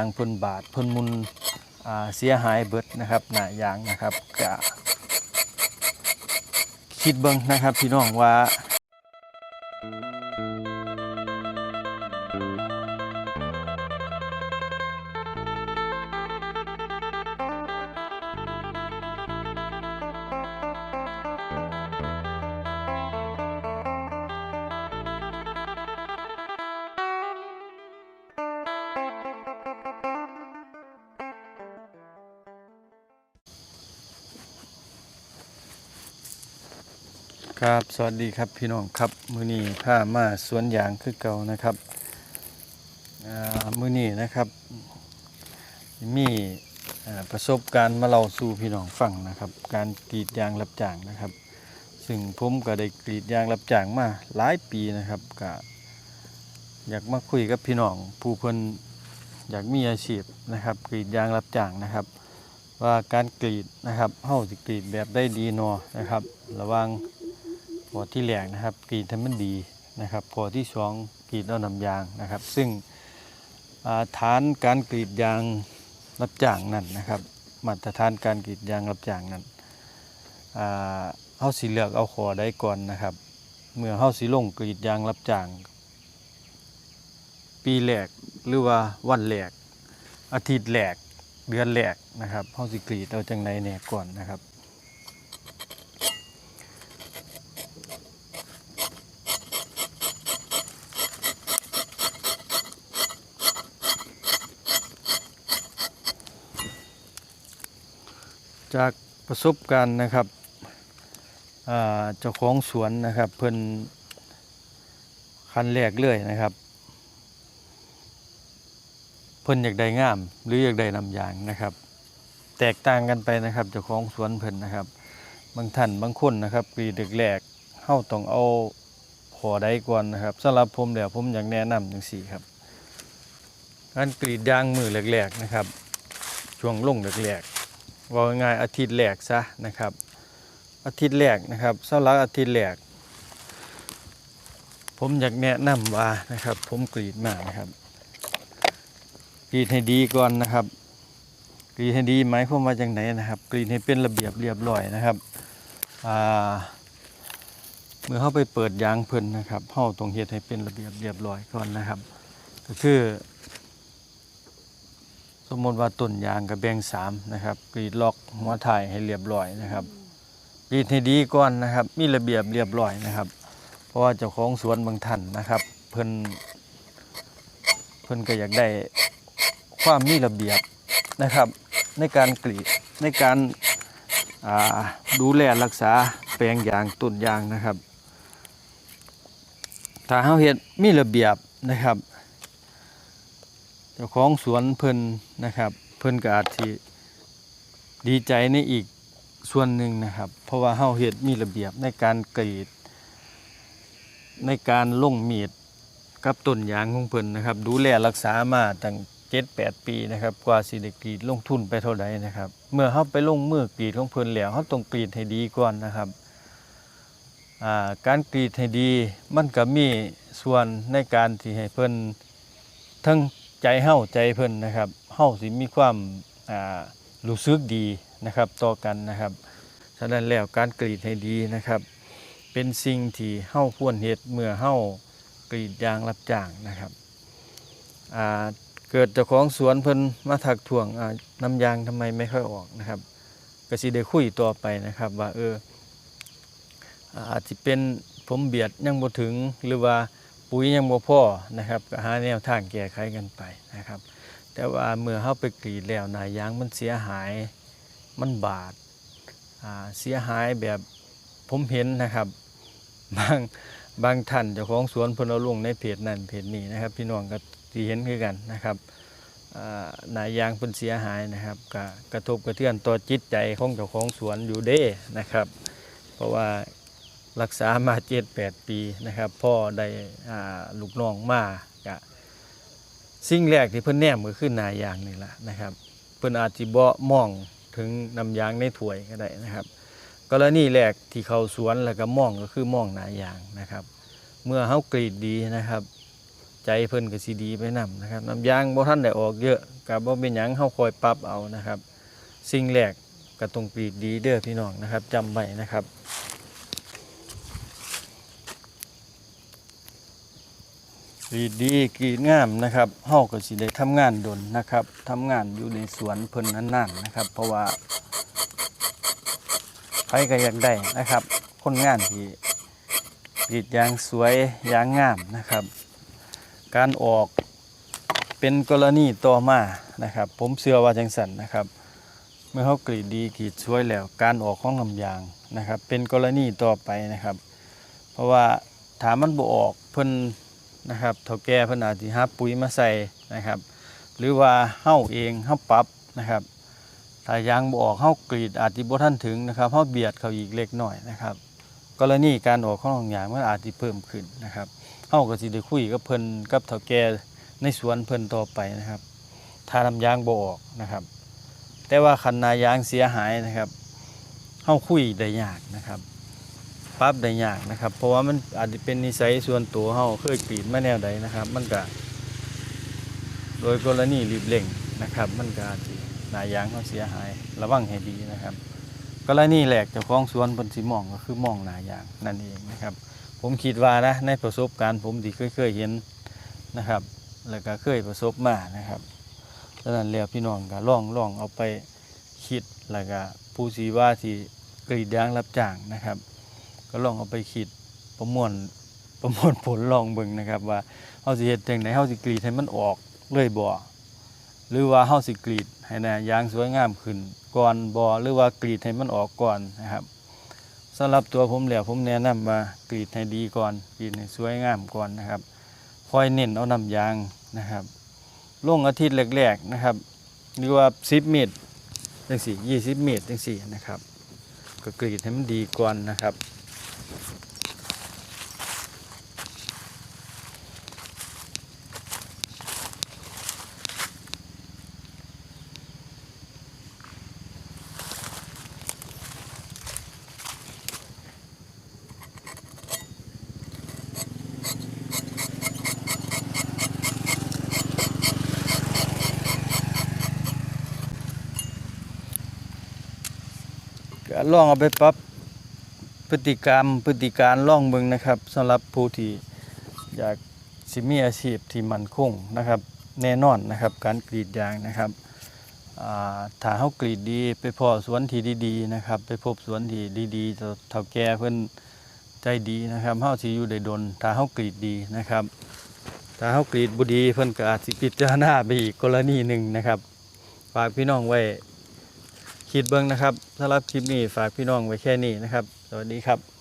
างพ่นบาดพ่นมุนเสียหายเบิดนะครับหน้ายางนะครับก็คิดเบิ้งนะครับพี่น้องว่า ครับสวัสดีครับพี่น้องครับมือนี้พามาสวนยางคือเก่านะครับมือนี้นะครับ มีประสบการณ์มาเล่าสู่พี่น้องฟังนะครับ การกรีดยางรับจ้างนะครับ ซึ่งผมก็ได้กรีดยางรับจ้างมาหลายปีนะครับก็อยากมาคุยกับพี่น้องผู้เพิ่นอยากมีอาชีพนะครับ กรีดยางรับจ้างนะครับ ว่าการกรีดนะครับเฮาสิกรีดแบบได้ดีนอนะครับ ระวัง พอที่แรกนะครับกรีดให้มันดีนะครับพอที่สองกรีดเอาน้ำยางนะครับ ซึ่งาฐานการกรีดยางรับจ้างนั่นนะครับมาตรฐานการกรีดยางรับจ้างนั้นเฮาสิเลือกเอาขอได้ก่อนนะครับ เมื่อเฮาสิลงกรีดยางรับจ้าง ปีแรกหรือว่าวันแรกอาทิตย์แรกเดือนแรกนะครับเฮาสิกรีดเอาจังไดแหน่ก่อนนะครับ จากประสบการณ์นะครับเจ้าของสวนนะครับเพิ่นคันแรกเลยนะครับ เพิ่นอยากได้งาม หรืออยากได้ลำยางนะครับ แตกต่างกันไปนะครับเจ้าของสวนเพิ่นนะครับ บางท่านบางคนนะครับกรีดแรกๆเฮาต้องเอาขอได้ก่อนนะครับสำหรับผมแล้วผมอยากแนะนำจังซี่ครับการกรีดยางมือแรกๆนะครับ ช่วงลงแรกๆ ว่าง่ายอาทิตย์แรกซะนะครับ อาทิตย์แรกนะครับสำหรับอาทิตย์แรก ผมอยากแนะนำว่านะครับ ผมกรีดมานะครับ กรีดให้ดีก่อนนะครับ กรีดให้ดีหมายความว่าจังไหนนะครับ กรีดให้เป็นระเบียบเรียบร้อยนะครับอ่าเมื่อเข้าไปเปิดยางเพิ่นนะครับเข้าตรงเฮ็ดให้เป็นระเบียบเรียบร้อยก่อนนะครับ ก็คือ สมมติว่าต้นยางกับแบ่งสามนะครับกรีดล็อกหัวถ่ายให้เรียบร้อยนะครับกรีดให้ดีก่อนนะครับ มีระเบียบเรียบร้อยนะครับ เพราะว่าเจ้าของสวนบางท่านนะครับ เพิ่นเพิ่นก็อยากได้ความมีระเบียบนะครับ ในการกรีดในการาดูแลรักษาแปลงยางต้นยางนะครับ ถ้าเฮาเฮ็ดมีระเบียบนะครับ จ้าของสวนเพิ่นนะครับ เพิ่นก็อาจสิดีใจในอีกส่วนหนึ่งนะครับ เพราะว่าเฮาเฮ็ดมีระเบียบในการกรีด ในการลงมีดกับต้นยางของเพิ่นนะครับ ดูแลรักษามาตั้ง7-8ปีนะครับ กว่าสิได้กรีดลงทุนไปเท่าใดนะครับ เมื่อเฮาไปลงมือกรีดของเพิ่นแล้วเฮาต้องกรีดให้ดีก่อนนะครับาการกรีดให้ดีมันก็มีส่วนในการที่ให้เพิ่นทั้ง ใจเฮาใจเพิ่นนะครับเฮาสิมีความรู้สึกดีนะครับต่อกันนะครับฉะนั้นแล้วการกรีดให้ดีนะครับ เป็นสิ่งที่เฮาควรเฮ็ดเมื่อเฮากรีดยางรับจ้างนะครับเกิดเจ้าของสวนเพิ่นมาถักถ่วงน้ำยางทำไมไม่ค่อยออกนะครับก็สิได้คุยต่อไปนะครับว่าเอออาอาจจะเป็นผมเบียดยังบ่ถึงหรือว่า ปุ๋ยยังบ่พอนะครับก็หาแนวทางแก้ไขกันไปนะครับ แต่ว่าเมื่อเฮาไปกรีดแล้วนายางมันเสียหายมันบาดเสียหายแบบผมเห็นนะครับบางบางท่านเจ้าของสวนพนเอาลงในเพจนั่นเพจนี้นะครับพี่น้องก็ที่เห็นคือกันนะครับนายยางเพิ่นเสียหายนะครับก็กระทบกระเทือนต่อจิตใจของเจ้าของสวนอยู่เด้นะครับ เพราะว่า รักษามาเจ็ดแปดปีนะครับพ่อได้ลูกน้องมากะสิ่งแรกที่เพิ่นแนมก็คือหนายางนี่แหละนะครับเพิ่นอาจจะบ่มองถึงน้ำยางในถ้วยก็ได้นะครับกรณีแรกที่เขาสวนแล้วก็มองก็คือมองนายางนะครับ เมื่อเฮากรีดดีนะครับ ใจเพิ่นก็สิดีไปนํนะครับน้ำยางบ่ทันได้ออกเยอะก็บ่เป็นหยังเฮาคอยปรับเอานะครับ สิ่งแรกก็ต้องกรีดดีเด้อพี่น้องนะครับจำไว้นะครับ รีดดีกรีดงามนะครับเฮาก็สิได้ทำงานดนนะครับทำงานอยู่ในสวนเพิ่นนานๆนะครับ เพราะว่าใครก็อยากได้นะครับ คนงานที่กรีดยางสวยยางงามนะครับ การออกเป็นกรณีต่อมานะครับ ผมเชื่อว่าจังสันนะครับ เมื่อเขากรีดดีกรีดสวยแล้ว การออกของลำยางนะครับ เป็นกรณีต่อไปนะครับ เพราะว่าถามมันบ่ออกเพิ่น นะครับเฒ่าแก่เพิ่นอาจสิหาปุ๋ยมาใส่นะครับ หรือว่าเฮาเองเฮาปรับนะครับถ้ายางบ่ออกเฮากรีดอาจสิบ่ทันถึงนะครับเฮาเบียดเขาอีกเล็กน้อยนะครับ กรณีการออกของลำยางมันอาจสิเพิ่มขึ้นนะครับเฮาก็สิได้คุยกับเพิ่นกับเฒ่าแก่ในสวนเพิ่นต่อไปนะครับถ้าลำยางบ่ออกนะครับ แต่ว่าคันนายางเสียหายนะครับเฮาคุยได้ยากนะครับ ปรับได้ยากนะครับ เพราะว่ามันอาจจะเป็นนิสัยส่วนตัวเฮาเคยกรีดมาแนวใดนะครับ มันก็โดยกรณีรีบเร่งนะครับ มันก็อาจสิหนายางเขาเสียหายระวังให้ดีนะครับ กรณีแรกเจ้าของสวนเพิ่นสิมองก็คือมองหนายางนั่นเองนะครับ ผมคิดว่านะในประสบการณ์ผมที่เคยเคยเห็นนะครับ แล้วก็เคยประสบมานะครับดังนั้นแล้วพี่น้องก็ลองลองเอาไปคิดแล้วก็ผู้สีว่าที่กรีดยางรับจ้างนะครับ ก็ลองเอาไปคิดประมวลประมวลผลลองเบิ่งนะครับ ว่าเฮาสิเฮ็ดจังไดเฮาสิกรีดให้มันออกเลยบ่หรือว่าเฮาสิกรีดให้หน้ายางสวยงามขึ้นก่อนบ่หรือว่ากรีดให้มันออกก่อนนะครับสำหรับตัวผมแล้วผมแนะนำว่ากรีดให้ดีก่อนกรีดให้สวยงามก่อนนะครับคอยเน้นเอาน้ำยางนะครับลงอาทิตย์แรกๆนะครับหรือว่า10เมตรจังสี่20เมตรจังสี่นะครับ ก็กรีดให้มันดีก่อนนะครับ ก็ลองเอาไปปรับพฤติกรรมพฤติการล่องเบิ่งนะครับสำหรับผู้ที่อยากสิมีอาชีพที่มั่นคงนะครับ แน่นอนนะครับการกรีดยางนะครับอ่าถ้าเฮากรีดดีไปพอสวนที่ดีๆนะครับ ไปพบสวนที่ดีๆเฒ่าเฒ่าแก่เพิ่อนใจดีนะครับเฮาสิอยู่ได้ดนถ้าเฮากรีดดีนะครับ ถ้าเฮากรีดบ่ดีเพิ่อนก็อาจสิพิจารณาไปอีกกรณีหนึ่งนะครับฝากพี่น้องไว้ คิดเบิ้งนะครับสำหรับคลิปนี้ฝากพี่น้องไว้แค่นี้นะครับ สวัสดีครับ